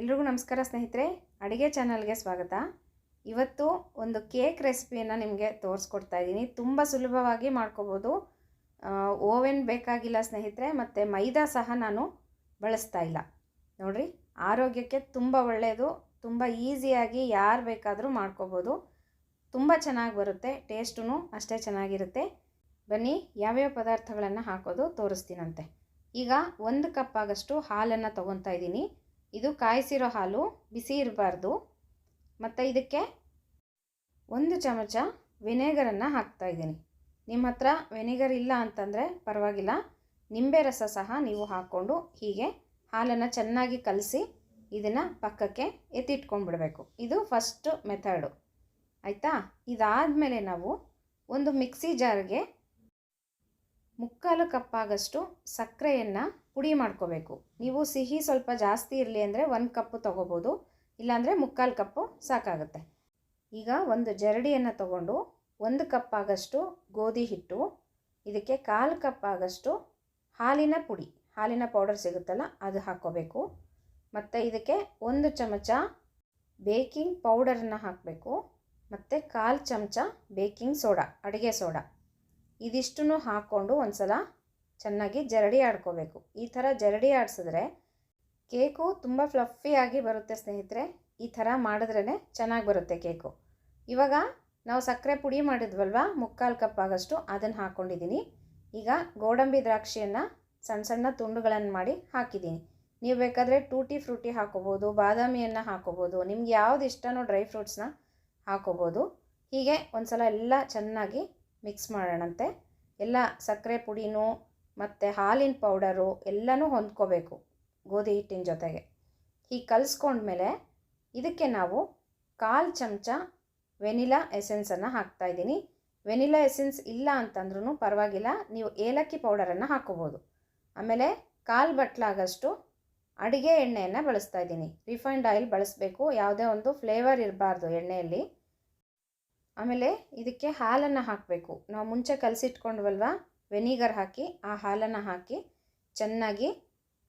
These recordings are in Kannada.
ಎಲ್ರಿಗೂ ನಮಸ್ಕಾರ ಸ್ನೇಹಿತರೆ, ಅಡುಗೆ ಚಾನಲ್ಗೆ ಸ್ವಾಗತ. ಇವತ್ತು ಒಂದು ಕೇಕ್ ರೆಸಿಪಿಯನ್ನು ನಿಮಗೆ ತೋರಿಸ್ಕೊಡ್ತಾ ಇದ್ದೀನಿ. ತುಂಬ ಸುಲಭವಾಗಿ ಮಾಡ್ಕೋಬೋದು. ಓವೆನ್ ಬೇಕಾಗಿಲ್ಲ ಸ್ನೇಹಿತರೆ, ಮತ್ತು ಮೈದಾ ಸಹ ನಾನು ಬಳಸ್ತಾ ಇಲ್ಲ. ನೋಡಿರಿ, ಆರೋಗ್ಯಕ್ಕೆ ತುಂಬ ಒಳ್ಳೆಯದು ತುಂಬ ಈಸಿಯಾಗಿ ಯಾರು ಬೇಕಾದರೂ ಮಾಡ್ಕೋಬೋದು. ತುಂಬ ಚೆನ್ನಾಗಿ ಬರುತ್ತೆ ಟೇಸ್ಟೂ ಅಷ್ಟೇ ಚೆನ್ನಾಗಿರುತ್ತೆ. ಬನ್ನಿ, ಯಾವ್ಯಾವ ಪದಾರ್ಥಗಳನ್ನು ಹಾಕೋದು ತೋರಿಸ್ತೀನಂತೆ. ಈಗ ಒಂದು ಕಪ್ ಆಗಷ್ಟು ಹಾಲನ್ನು ತೊಗೊತಾ ಇದ್ದೀನಿ. ಇದು ಕಾಯಿಸಿರೋ ಹಾಲು, ಬಿಸಿ ಇರಬಾರ್ದು. ಮತ್ತು ಇದಕ್ಕೆ ಒಂದು ಚಮಚ ವಿನೆಗರನ್ನು ಹಾಕ್ತಾ ಇದ್ದೀನಿ. ನಿಮ್ಮ ಹತ್ರ ವಿನೆಗರ್ ಇಲ್ಲ ಅಂತಂದರೆ ಪರವಾಗಿಲ್ಲ. ನಿಂಬೆ ರಸ ಸಹ ನೀವು ಹಾಕ್ಕೊಂಡು ಹೀಗೆ ಹಾಲನ್ನು ಚೆನ್ನಾಗಿ ಕಲಸಿ ಇದನ್ನು ಪಕ್ಕಕ್ಕೆ ಎತ್ತಿಟ್ಕೊಂಡ್ಬಿಡಬೇಕು. ಇದು ಫಸ್ಟ್ ಮೆಥಡು ಆಯಿತಾ? ಇದಾದಮೇಲೆ ನಾವು ಒಂದು ಮಿಕ್ಸಿ ಜಾರ್ಗೆ ಮುಕ್ಕಾಲು ಕಪ್ಪಾಗಷ್ಟು ಸಕ್ಕರೆಯನ್ನು ಪುಡಿ ಮಾಡ್ಕೋಬೇಕು. ನೀವು ಸಿಹಿ ಸ್ವಲ್ಪ ಜಾಸ್ತಿ ಇರಲಿ ಅಂದರೆ ಒಂದು ಕಪ್ಪು ತೊಗೋಬೋದು. ಇಲ್ಲಾಂದರೆ ಮುಕ್ಕಾಲು ಕಪ್ಪು ಸಾಕಾಗುತ್ತೆ. ಈಗ ಒಂದು ಜರಡಿಯನ್ನು ತಗೊಂಡು ಒಂದು ಕಪ್ ಆಗಷ್ಟು ಗೋಧಿ ಹಿಟ್ಟು, ಇದಕ್ಕೆ ಕಾಲು ಕಪ್ ಆಗಷ್ಟು ಹಾಲಿನ ಪುಡಿ. ಹಾಲಿನ ಪೌಡರ್ ಸಿಗುತ್ತಲ್ಲ, ಅದು ಹಾಕ್ಕೋಬೇಕು. ಮತ್ತು ಇದಕ್ಕೆ ಒಂದು ಚಮಚ ಬೇಕಿಂಗ್ ಪೌಡರನ್ನು ಹಾಕಬೇಕು. ಮತ್ತು ಕಾಲು ಚಮಚ ಬೇಕಿಂಗ್ ಸೋಡಾ, ಅಡುಗೆ ಸೋಡಾ. ಇದಿಷ್ಟನ್ನು ಹಾಕ್ಕೊಂಡು ಒಂದು ಸಲ ಚೆನ್ನಾಗಿ ಜರಡಿ ಆಡ್ಕೋಬೇಕು. ಈ ಥರ ಜರಡಿ ಆಡಿಸಿದ್ರೆ ಕೇಕು ತುಂಬ ಫ್ಲಫಿಯಾಗಿ ಬರುತ್ತೆ ಸ್ನೇಹಿತರೆ. ಈ ಥರ ಮಾಡಿದ್ರೇ ಚೆನ್ನಾಗಿ ಬರುತ್ತೆ ಕೇಕು. ಇವಾಗ ನಾವು ಸಕ್ಕರೆ ಪುಡಿ ಮಾಡಿದ್ವಲ್ವ? ಮುಕ್ಕಾಲು ಕಪ್ ಆಗಷ್ಟು ಅದನ್ನು ಹಾಕ್ಕೊಂಡಿದ್ದೀನಿ ಈಗ ಗೋಡಂಬಿ ದ್ರಾಕ್ಷಿಯನ್ನು ಸಣ್ಣ ಸಣ್ಣ ತುಂಡುಗಳನ್ನು ಮಾಡಿ ಹಾಕಿದ್ದೀನಿ ನೀವು ಬೇಕಾದರೆ ಟೂಟಿ ಫ್ರೂಟಿ ಹಾಕೋಬೋದು, ಬಾದಾಮಿಯನ್ನು ಹಾಕೋಬೋದು, ನಿಮ್ಗೆ ಯಾವ್ದು ಇಷ್ಟನೋ ಡ್ರೈ ಫ್ರೂಟ್ಸ್ನ ಹಾಕೋಬೋದು. ಹೀಗೆ ಒಂದು ಸಲ ಎಲ್ಲ ಚೆನ್ನಾಗಿ ಮಿಕ್ಸ್ ಮಾಡೋಣಂತೆ. ಎಲ್ಲ ಸಕ್ಕರೆ ಪುಡಿನೂ ಮತ್ತು ಹಾಲಿನ ಪೌಡರು ಎಲ್ಲನೂ ಹೊಂದ್ಕೋಬೇಕು ಗೋಧಿ ಹಿಟ್ಟಿನ ಜೊತೆಗೆ. ಹೀಗೆ ಕಲಿಸ್ಕೊಂಡ್ಮೇಲೆ ಇದಕ್ಕೆ ನಾವು ಕಾಲು ಚಮಚ ವೆನಿಲಾ ಎಸೆನ್ಸನ್ನು ಹಾಕ್ತಾಯಿದ್ದೀನಿ ವೆನಿಲಾ ಎಸೆನ್ಸ್ ಇಲ್ಲ ಅಂತಂದ್ರೂ ಪರವಾಗಿಲ್ಲ, ನೀವು ಏಲಕ್ಕಿ ಪೌಡರನ್ನು ಹಾಕೋಬೋದು ಆಮೇಲೆ ಕಾಲು ಬಟ್ಲಾಗಷ್ಟು ಅಡುಗೆ ಎಣ್ಣೆಯನ್ನು ಬಳಸ್ತಾ ಇದ್ದೀನಿ. ರಿಫೈನ್ಡ್ ಆಯಿಲ್ ಬಳಸಬೇಕು, ಯಾವುದೇ ಒಂದು ಫ್ಲೇವರ್ ಇರಬಾರ್ದು ಎಣ್ಣೆಯಲ್ಲಿ. ಆಮೇಲೆ ಇದಕ್ಕೆ ಹಾಲನ್ನು ಹಾಕಬೇಕು. ನಾವು ಮುಂಚೆ ಕಲಸಿಟ್ಕೊಂಡ್ವಲ್ವ ವೆನಿಗರ್ ಹಾಕಿ, ಆ ಹಾಲನ್ನು ಹಾಕಿ ಚೆನ್ನಾಗಿ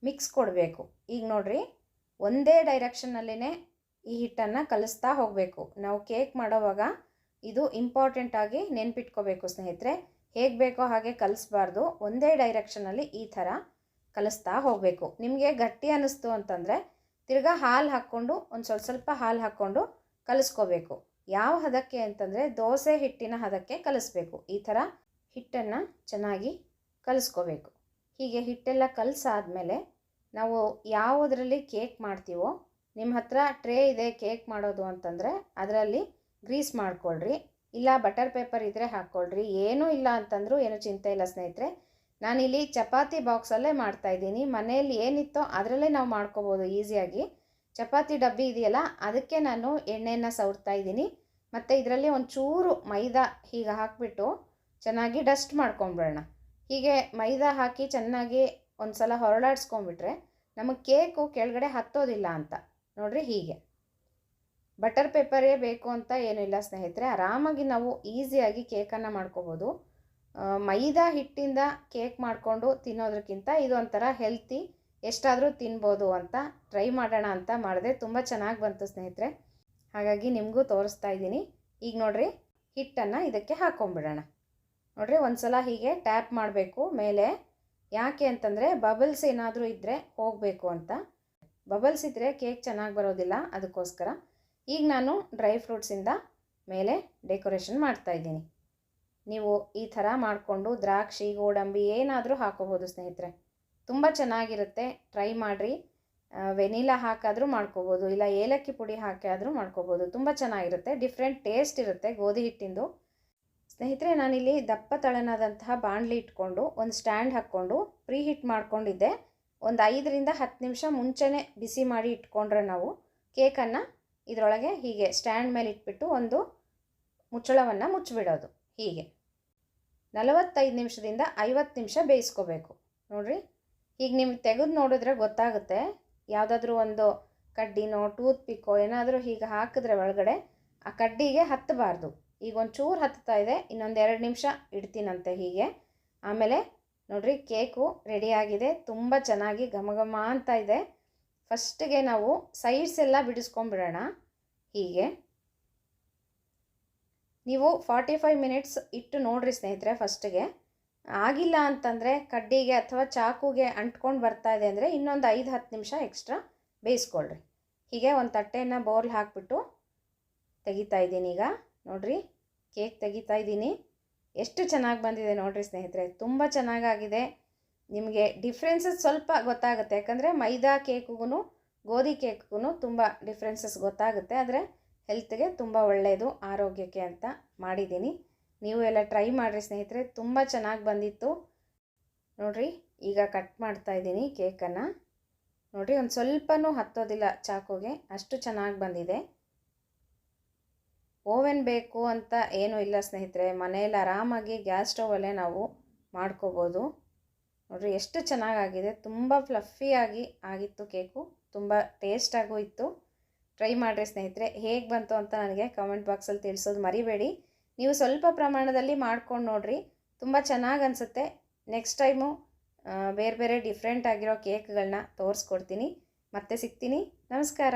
ಮಿಕ್ಸ್ ಕೊಡಬೇಕು. ಈಗ ನೋಡಿರಿ, ಒಂದೇ ಡೈರೆಕ್ಷನ್ನಲ್ಲೇ ಈ ಹಿಟ್ಟನ್ನು ಕಲಿಸ್ತಾ ಹೋಗಬೇಕು. ನಾವು ಕೇಕ್ ಮಾಡೋವಾಗ ಇದು ಇಂಪಾರ್ಟೆಂಟಾಗಿ ನೆನ್ಪಿಟ್ಕೋಬೇಕು ಸ್ನೇಹಿತರೆ. ಹೇಗೆ ಬೇಕೋ ಹಾಗೆ ಕಲಿಸ್ಬಾರ್ದು. ಒಂದೇ ಡೈರೆಕ್ಷನಲ್ಲಿ ಈ ಥರ ಕಲಿಸ್ತಾ ಹೋಗಬೇಕು. ನಿಮಗೆ ಗಟ್ಟಿ ಅನ್ನಿಸ್ತು ಅಂತಂದರೆ, ತಿರ್ಗಾ ಹಾಲು ಹಾಕ್ಕೊಂಡು, ಒಂದು ಸ್ವಲ್ಪ ಸ್ವಲ್ಪ ಹಾಲು ಹಾಕ್ಕೊಂಡು ಕಲಿಸ್ಕೋಬೇಕು. ಯಾವ ಹದಕ್ಕೆ ಅಂತಂದರೆ, ದೋಸೆ ಹಿಟ್ಟಿನ ಹದಕ್ಕೆ ಕಲಿಸ್ಬೇಕು. ಈ ಥರ ಹಿಟ್ಟನ್ನು ಚೆನ್ನಾಗಿ ಕಲಿಸ್ಕೋಬೇಕು. ಹೀಗೆ ಹಿಟ್ಟೆಲ್ಲ ಕಲಸಾದ್ಮೇಲೆ ನಾವು ಯಾವುದರಲ್ಲಿ ಕೇಕ್ ಮಾಡ್ತೀವೋ, ನಿಮ್ಮ ಹತ್ರ ಟ್ರೇ ಇದೆ ಕೇಕ್ ಮಾಡೋದು ಅಂತಂದರೆ ಅದರಲ್ಲಿ ಗ್ರೀಸ್ ಮಾಡ್ಕೊಳ್ರಿ, ಇಲ್ಲ ಬಟರ್ ಪೇಪರ್ ಇದ್ದರೆ ಹಾಕ್ಕೊಳ್ರಿ, ಏನೂ ಇಲ್ಲ ಅಂತಂದರೂ ಏನೂ ಚಿಂತೆ ಇಲ್ಲ ಸ್ನೇಹಿತರೆ. ನಾನಿಲ್ಲಿ ಚಪಾತಿ ಬಾಕ್ಸಲ್ಲೇ ಮಾಡ್ತಾಯಿದ್ದೀನಿ ಮನೆಯಲ್ಲಿ ಏನಿತ್ತೋ ಅದರಲ್ಲೇ ನಾವು ಮಾಡ್ಕೋಬೋದು ಈಸಿಯಾಗಿ. ಚಪಾತಿ ಡಬ್ಬಿ ಇದೆಯಲ್ಲ, ಅದಕ್ಕೆ ನಾನು ಎಣ್ಣೆಯನ್ನು ಸವರ್ತಾ ಇದ್ದೀನಿ. ಮತ್ತು ಇದರಲ್ಲಿ ಒಂದು ಚೂರು ಮೈದಾ ಹೀಗೆ ಹಾಕಿಬಿಟ್ಟು ಚೆನ್ನಾಗಿ ಡಸ್ಟ್ ಮಾಡ್ಕೊಂಬಿಡೋಣ. ಹೀಗೆ ಮೈದಾ ಹಾಕಿ ಚೆನ್ನಾಗಿ ಒಂದು ಸಲ ಹೊರಳಾಡಿಸ್ಕೊಂಬಿಟ್ರೆ ನಮಗೆ ಕೇಕು ಕೆಳಗಡೆ ಹತ್ತೋದಿಲ್ಲ ಅಂತ. ನೋಡಿರಿ ಹೀಗೆ. ಬಟರ್ ಪೇಪರೇ ಬೇಕು ಅಂತ ಏನಿಲ್ಲ ಸ್ನೇಹಿತರೆ. ಆರಾಮಾಗಿ ನಾವು ಈಸಿಯಾಗಿ ಕೇಕನ್ನು ಮಾಡ್ಕೋಬೋದು. ಮೈದಾ ಹಿಟ್ಟಿಂದ ಕೇಕ್ ಮಾಡಿಕೊಂಡು ತಿನ್ನೋದಕ್ಕಿಂತ ಇದು ಒಂಥರ ಹೆಲ್ತಿ, ಎಷ್ಟಾದರೂ ತಿನ್ಬೋದು ಅಂತ ಟ್ರೈ ಮಾಡೋಣ ಅಂತ ಮಾಡಿದೆ. ತುಂಬ ಚೆನ್ನಾಗಿ ಬಂತು ಸ್ನೇಹಿತರೆ. ಹಾಗಾಗಿ ನಿಮಗೂ ತೋರಿಸ್ತಾ ಇದ್ದೀನಿ. ಈಗ ನೋಡಿರಿ, ಹಿಟ್ಟನ್ನು ಇದಕ್ಕೆ ಹಾಕ್ಕೊಂಬಿಡೋಣ ನೋಡಿರಿ ಒಂದು ಸಲ ಹೀಗೆ ಟ್ಯಾಪ್ ಮಾಡಬೇಕು. ಮೇಲೆ ಯಾಕೆ ಅಂತಂದರೆ ಬಬಲ್ಸ್ ಏನಾದರೂ ಇದ್ದರೆ ಹೋಗಬೇಕು ಅಂತ. ಬಬಲ್ಸ್ ಇದ್ದರೆ ಕೇಕ್ ಚೆನ್ನಾಗಿ ಬರೋದಿಲ್ಲ, ಅದಕ್ಕೋಸ್ಕರ. ಈಗ ನಾನು ಡ್ರೈ ಫ್ರೂಟ್ಸಿಂದ ಮೇಲೆ ಡೆಕೋರೇಷನ್ ಮಾಡ್ತಾಯಿದ್ದೀನಿ ನೀವು ಈ ಥರ ಮಾಡಿಕೊಂಡು ದ್ರಾಕ್ಷಿ, ಗೋಡಂಬಿ ಏನಾದರೂ ಹಾಕೋಬೋದು ಸ್ನೇಹಿತರೆ. ತುಂಬ ಚೆನ್ನಾಗಿರುತ್ತೆ ಟ್ರೈ ಮಾಡಿರಿ. ವೆನಿಲಾ ಹಾಕಾದರೂ ಮಾಡ್ಕೋಬೋದು, ಇಲ್ಲ ಏಲಕ್ಕಿ ಪುಡಿ ಹಾಕಿ ಆದರೂ ಮಾಡ್ಕೋಬೋದು. ತುಂಬ ಚೆನ್ನಾಗಿರುತ್ತೆ ಡಿಫ್ರೆಂಟ್ ಟೇಸ್ಟ್ ಇರುತ್ತೆ ಗೋಧಿ ಹಿಟ್ಟಿಂದು. ಸ್ನೇಹಿತರೆ, ನಾನಿಲ್ಲಿ ದಪ್ಪ ತಳನಾದಂತಹ ಬಾಣಲಿ ಇಟ್ಕೊಂಡು ಒಂದು ಸ್ಟ್ಯಾಂಡ್ ಹಾಕ್ಕೊಂಡು ಪ್ರೀ ಹಿಟ್ ಮಾಡ್ಕೊಂಡಿದ್ದೆ. ಒಂದು ಐದರಿಂದ ಹತ್ತು ನಿಮಿಷ ಮುಂಚೆನೇ ಬಿಸಿ ಮಾಡಿ ಇಟ್ಕೊಂಡ್ರೆ ನಾವು ಕೇಕನ್ನು ಇದರೊಳಗೆ ಹೀಗೆ ಸ್ಟ್ಯಾಂಡ್ ಮೇಲೆ ಇಟ್ಬಿಟ್ಟು ಒಂದು ಮುಚ್ಚಳವನ್ನು ಮುಚ್ಚಿಬಿಡೋದು, ಹೀಗೆ. ನಲವತ್ತೈದು ನಿಮಿಷದಿಂದ ಐವತ್ತು ನಿಮಿಷ ಬೇಯಿಸ್ಕೋಬೇಕು. ನೋಡಿರಿ, ಈಗ ನಿಮ್ಗೆ ತೆಗೆದು ನೋಡಿದ್ರೆ ಗೊತ್ತಾಗುತ್ತೆ. ಯಾವುದಾದ್ರೂ ಒಂದು ಕಡ್ಡಿನೋ ಟೂತ್ ಪಿಕ್ಕೋ ಏನಾದರೂ ಹೀಗೆ ಹಾಕಿದ್ರೆ ಒಳಗಡೆ ಆ ಕಡ್ಡಿಗೆ ಹತ್ತಬಾರ್ದು. ಈಗ ಒಂಚೂರು ಚೂರು ಹತ್ತುತ್ತಾ ಇದೆ, ಇನ್ನೊಂದು ಎರಡು ನಿಮಿಷ ಇಡ್ತೀನಂತೆ ಹೀಗೆ. ಆಮೇಲೆ ನೋಡಿರಿ ಕೇಕು ರೆಡಿಯಾಗಿದೆ ತುಂಬ ಚೆನ್ನಾಗಿ ಘಮ ಘಮ ಅಂತ ಇದೆ. ಫಸ್ಟಿಗೆ ನಾವು ಸೈಡ್ಸ್ ಎಲ್ಲ ಬಿಡಿಸ್ಕೊಂಬಿಡೋಣ ಹೀಗೆ. ನೀವು ಫಾರ್ಟಿ ಫೈವ್ ಮಿನಿಟ್ಸ್ ಇಟ್ಟು ನೋಡಿರಿ ಸ್ನೇಹಿತರೆ ಫಸ್ಟಿಗೆ ಆಗಿಲ್ಲ ಅಂತಂದರೆ ಕಡ್ಡಿಗೆ ಅಥವಾ ಚಾಕುಗೆ ಅಂಟ್ಕೊಂಡು ಬರ್ತಾ ಇದೆ ಅಂದರೆ ಇನ್ನೊಂದು ಐದು, ಹತ್ತು ನಿಮಿಷ ಎಕ್ಸ್ಟ್ರಾ ಬೇಯಿಸ್ಕೊಳ್ರಿ. ಹೀಗೆ ಒಂದು ತಟ್ಟೆಯನ್ನು ಬೌಲ್ ಹಾಕಿಬಿಟ್ಟು ತೆಗಿತಾ ಇದ್ದೀನಿ ಈಗ. ನೋಡಿರಿ, ಕೇಕ್ ತೆಗಿತಾ ಇದ್ದೀನಿ. ಎಷ್ಟು ಚೆನ್ನಾಗಿ ಬಂದಿದೆ ನೋಡಿರಿ ಸ್ನೇಹಿತರೆ, ತುಂಬ ಚೆನ್ನಾಗಾಗಿದೆ. ನಿಮಗೆ ಡಿಫ್ರೆನ್ಸಸ್ ಸ್ವಲ್ಪ ಗೊತ್ತಾಗುತ್ತೆ. ಯಾಕಂದರೆ ಮೈದಾ ಕೇಕ್ಗೂ ಗೋಧಿ ಕೇಕ್ಗೂ ತುಂಬ ಡಿಫ್ರೆನ್ಸಸ್ ಗೊತ್ತಾಗುತ್ತೆ. ಆದರೆ ಹೆಲ್ತ್ಗೆ ತುಂಬ ಒಳ್ಳೆಯದು ಆರೋಗ್ಯಕ್ಕೆ ಅಂತ ಮಾಡಿದ್ದೀನಿ. ನೀವು ಎಲ್ಲ ಟ್ರೈ ಮಾಡಿರಿ ಸ್ನೇಹಿತರೆ, ತುಂಬ ಚೆನ್ನಾಗಿ ಬಂದಿತ್ತು. ನೋಡಿರಿ, ಈಗ ಕಟ್ ಮಾಡ್ತಾ ಇದ್ದೀನಿ ಕೇಕನ್ನು. ನೋಡಿರಿ, ಒಂದು ಸ್ವಲ್ಪನೂ ಹತ್ತೋದಿಲ್ಲ ಚಾಕುಗೆ, ಅಷ್ಟು ಚೆನ್ನಾಗಿ ಬಂದಿದೆ. ಓವೆನ್ ಬೇಕು ಅಂತ ಏನೂ ಇಲ್ಲ ಸ್ನೇಹಿತರೆ, ಮನೆಯಲ್ಲಿ ಆರಾಮಾಗಿ ಗ್ಯಾಸ್ ಸ್ಟವಲ್ಲೇ ನಾವು ಮಾಡ್ಕೋಬೋದು. ನೋಡಿರಿ ಎಷ್ಟು ಚೆನ್ನಾಗಾಗಿದೆ, ತುಂಬ ಫ್ಲಫಿಯಾಗಿ ಆಗಿತ್ತು ಕೇಕು, ತುಂಬ ಟೇಸ್ಟಾಗೂ ಇತ್ತು. ಟ್ರೈ ಮಾಡಿರಿ ಸ್ನೇಹಿತರೆ, ಹೇಗೆ ಬಂತು ಅಂತ ನನಗೆ ಕಮೆಂಟ್ ಬಾಕ್ಸಲ್ಲಿ ತಿಳಿಸೋದು ಮರಿಬೇಡಿ. ನೀವು ಸ್ವಲ್ಪ ಪ್ರಮಾಣದಲ್ಲಿ ಮಾಡ್ಕೊಂಡು ನೋಡಿರಿ, ತುಂಬ ಚೆನ್ನಾಗಿ ಅನಿಸುತ್ತೆ. ನೆಕ್ಸ್ಟ್ ಟೈಮು ಬೇರೆ ಬೇರೆ ಡಿಫ್ರೆಂಟ್ ಆಗಿರೋ ಕೇಕ್ಗಳನ್ನ ತೋರಿಸ್ಕೊಡ್ತೀನಿ. ಮತ್ತೆ ಸಿಗ್ತೀನಿ. ನಮಸ್ಕಾರ.